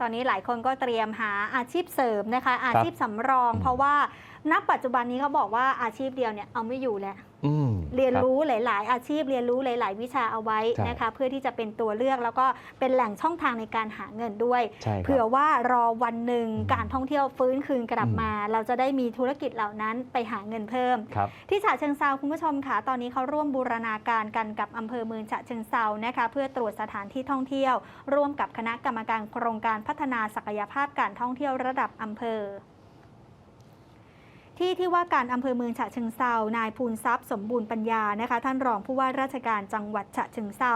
ตอนนี้หลายคนก็เตรียมหาอาชีพเสริมนะคะ อาชีพสำรองอืมเพราะว่า ณปัจจุบันนี้เขาบอกว่าอาชีพเดียวเนี่ยเอาไม่อยู่แล้วอืมเรียนคบรู้หลาย ๆ อาชีพเรียนรู้หลาย ๆ วิชาเอาไว้ใช่นะคะเพื่อที่จะเป็นตัวเลือกแล้วก็เป็นแหล่งช่องทางในการหาเงินด้วยใช่คเผื่อรับว่ารอวันหนึ่งอืมการท่องเที่ยวฟื้นคืนกลับอืมมา เราจะได้มีธุรกิจเหล่านั้นไปหาเงินเพิ่มครับที่ฉะเชิงเซาคุณผู้ชมค่ะตอนนี้เขาร่วมบูรณาการกันกับอำเภอเมืองฉะเชิงเซานะคะเพื่อตรวจสถานที่ท่องเที่ยว ร่วมกับคณะกรรมการโครงการพัฒนาศักยภาพการท่องเที่ยวระดับอำเภอ ที่ที่ว่าการอำเภอเมืองฉะเชิงเซานายภูนทรัพย์สมบูรณ์ปัญญานะคะ ท่านรองผู้ว่าราชการจังหวัดฉะเชิงเซา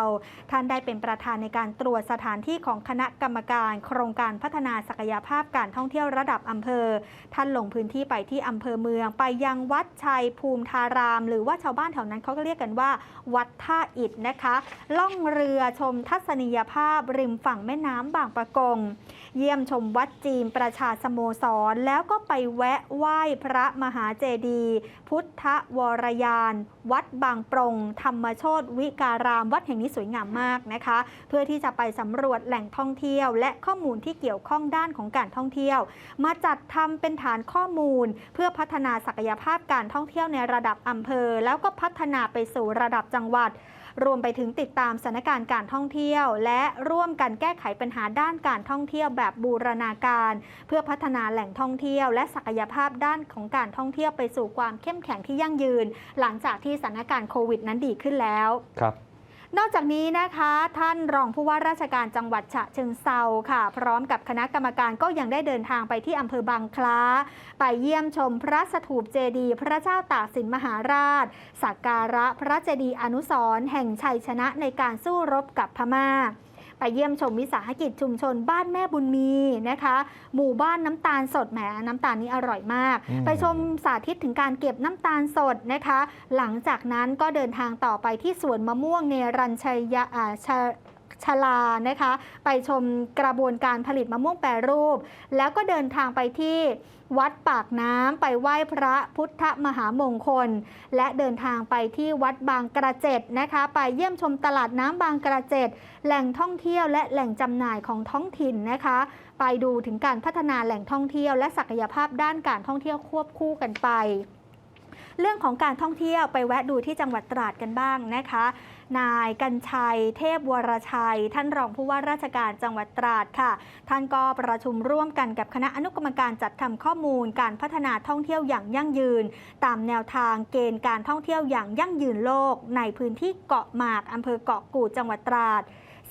ท่านได้เป็นประธานในการตรวจสถานที่ของคณะกรรมการ โครงการพัฒนาศักยภาพการท่องเที่ยวระดับอำเภอ ท่านลงพื้นที่ไปที่อำเภอเมือง ไปยังวัดชัยภูมิทาราม หรือว่าชาวบ้านแถวนั้นเขาก็เรียกกันว่า วัดท่าอิฐนะคะ ล่องเรือชมทัศนียภาพ ริมฝั่งแม่น้ำบางปะกง เยี่ยมชมวัดจีนประชาสโมสรแล้วก็ไปแวะไหว้พระมหาเจดีย์พุทธวรยาน วัดบางปรง ธรรมโชตวิการาม วัดแห่งนี้สวยงามมากนะคะ เพื่อที่จะไปสำรวจแหล่งท่องเที่ยว และข้อมูลที่เกี่ยวข้องด้านของการท่องเที่ยว มาจัดทำเป็นฐานข้อมูล เพื่อพัฒนาศักยภาพการท่องเที่ยวในระดับอำเภอ แล้วก็พัฒนาไปสู่ระดับจังหวัดรวมไปถึงติดตามสถานการณ์การท่องเที่ยว และร่วมกันแก้ไขปัญหาด้านการท่องเที่ยวแบบบูรณาการ เพื่อพัฒนาแหล่งท่องเที่ยว และศักยภาพด้านของการท่องเที่ยวไปสู่ความเข้มแข็งที่ยั่งยืน หลังจากที่สถานการณ์โควิดนั้นดีขึ้นแล้วครับนอกจากนี้นะคะท่านรองผู้ว่าราชการจังหวัดฉะเชิงเซาค่ะ พร้อมกับคณะกรรมการก็ยังได้เดินทางไปที่อำเภอบางคล้า ไปเยี่ยมชมพระสถูปเจดีย์พระเจ้าตากสินมหาราช สักการะพระเจดีย์อนุสรณ์แห่งชัยชนะในการสู้รบกับพม่า ไปเยี่ยมชมวิสาหกิจชุมชนบ้านแม่บุญมีนะคะ หมู่บ้านน้ำตาลสดแหมน้ำตาลนี้อร่อยมากอืมไปชมสาธิตถึงการเก็บน้ำตาลสดนะคะ หลังจากนั้นก็เดินทางต่อไปที่สวนมะม่วงเนรัญชัยยะอ่าชะ ชลานะคะ ไปชมกระบวนการผลิตมะม่วงแปรรูป แล้วก็เดินทางไปที่วัดปากน้ำไปไหว้พระพุทธมหามงคล และเดินทางไปที่วัดบางกระเจ็ดนะคะ ไปเยี่ยมชมตลาดน้ำบางกระเจ็ดแหล่งท่องเที่ยวและแหล่งจำหน่ายของท้องถิ่นนะคะ ไปดูถึงการพัฒนาแหล่งท่องเที่ยว และศักยภาพด้านการท่องเที่ยวควบคู่กันไปเรื่องของการท่องเที่ยวไปแวะดูที่จังหวัดตราดกันบ้างนะคะ นายกัญชัย เทพวรชัย ท่านรองผู้ว่าราชการจังหวัดตราดค่ะ ท่านก็ประชุมร่วมกันกับคณะอนุกรรมการจัดทำข้อมูล การพัฒนาท่องเที่ยวอย่างยั่งยืน ตามแนวทางเกณฑ์การท่องเที่ยวอย่างยั่งยืนโลก ในพื้นที่เกาะหมากอำเภอเกาะกูดจังหวัดตราด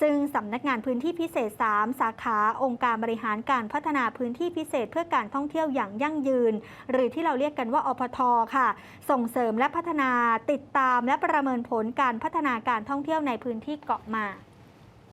ซึ่งสำนักงานพื้นที่พิเศษ 3 สาขาองค์การบริหารการพัฒนาพื้นที่พิเศษเพื่อการท่องเที่ยวอย่างยั่งยืน หรือที่เราเรียกกันว่าอพทค่ะ ส่งเสริมและพัฒนาติดตามและประเมินผลการพัฒนาการท่องเที่ยวในพื้นที่เกาะมา